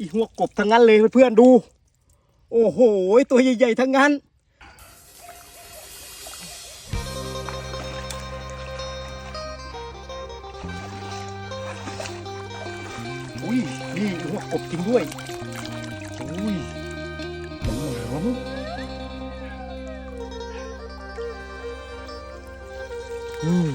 อีหัวกบทั้งนั้นเลยเพื่อนๆดู โอ้โห ตัวใหญ่ๆทั้งนั้นอุ้ยนี่หัวกบจริงด้วยอุ้ยหนาวอืม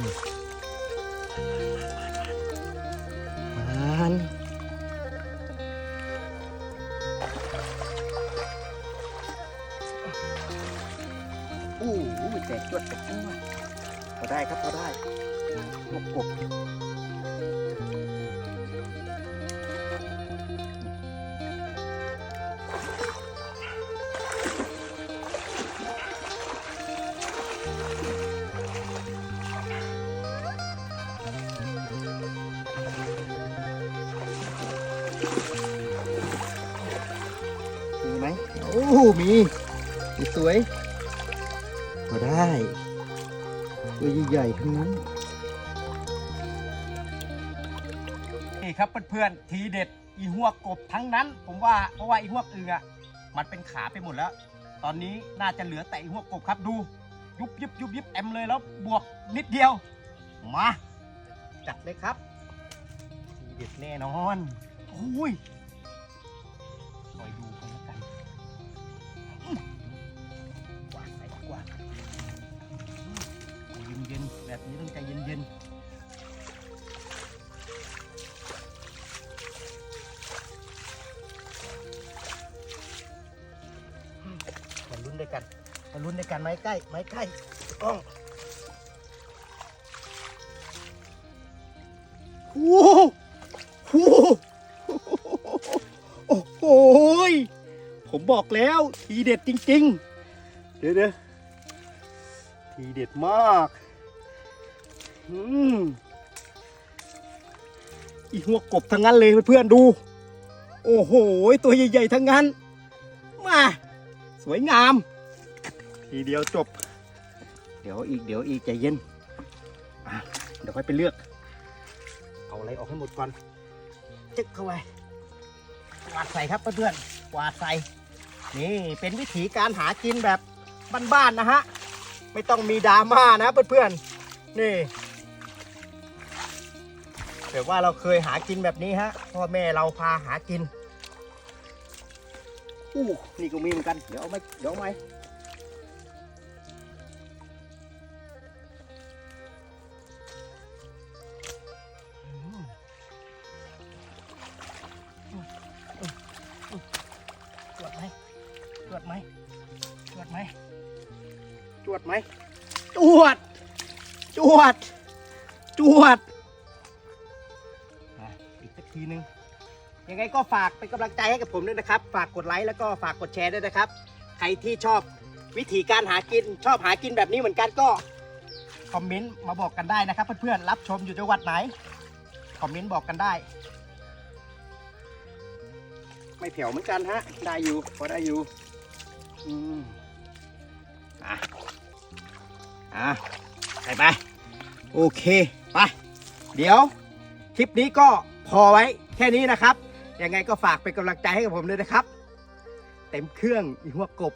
แจกจวดแจกจวดพอได้ครับพอได้หัวกบมีไหมโอ้ มีมีสวย พอได้ ตัวใหญ่ๆทั้งนั้น นี่ครับเพื่อนๆทีเด็ดอีหัวกบทั้งนั้น ผมว่าเพราะว่าอีหัวกอึงอะมันเป็นขาไปหมดแล้ว ตอนนี้น่าจะเหลือแต่อีหัวกบครับดู ยุบยิบยุบยิบแอมเลยแล้วบวกนิดเดียว มา จัดเลยครับ ทีเด็ดแน่นอนโอ้ย เย็นๆมาลุ้นด้วยกันมาลุ้นด้วยกันไม้ใกล้ไม้ใกล้กล้องโอ้โหโอ้โหโอ้โหยผมบอกแล้วทีเด็ดจริง ๆ เดี๋ยวเดี๋ยวทีเด็ดมาก อีหัวกบทั้งนั้นเลยเพื่อนๆดู โอ้โห ตัวใหญ่ๆทั้งนั้น มา สวยงาม ทีเดียวจบ เดี๋ยวอีกเดี๋ยวอีกใจเย็นเดี๋ยวค่อยไปเลือก เอาอะไรออกให้หมดก่อน จึ๊กเข้าไปกวาดใส่ครับเพื่อนๆกวาดใส่ นี่เป็นวิธีการหากินแบบบ้านๆนะฮะ ไม่ต้องมีดราม่านะเพื่อนๆ นี่ แบบว่าเราเคยหากินแบบนี้ฮะพ่อแม่เราพาหากินอู้นี่ก็มีเหมือนกันเดี๋ยวเอาไหมเดี๋ยวเอาไหมอืมจวดไหมจวดไหมจวดไหมจวดไหมจวดจวดจวดอะอีกสัก ทีนึง ยังไงก็ฝากเป็นกำลังใจให้กับผมด้วยนะครับ ฝากกดไลค์แล้วก็ฝากกดแชร์ด้วยนะครับ ใครที่ชอบวิธีการหากินชอบหากินแบบนี้เหมือนกันก็คอมเมนต์มาบอกกันได้นะครับเพื่อนๆรับชมอยู่จังหวัดไหนคอมเมนต์บอกกันได้ ไม่แผ่วเหมือนกันฮะได้อยู่พอได้อยู่อืมอะอะไปไปโอเคไปเดี๋ยว คลิปนี้ก็ พอไว้แค่นี้นะครับ ยังไงก็ฝากเป็นกำลังใจให้กับผมด้วยนะครับ เต็มเครื่องอีหัวกบ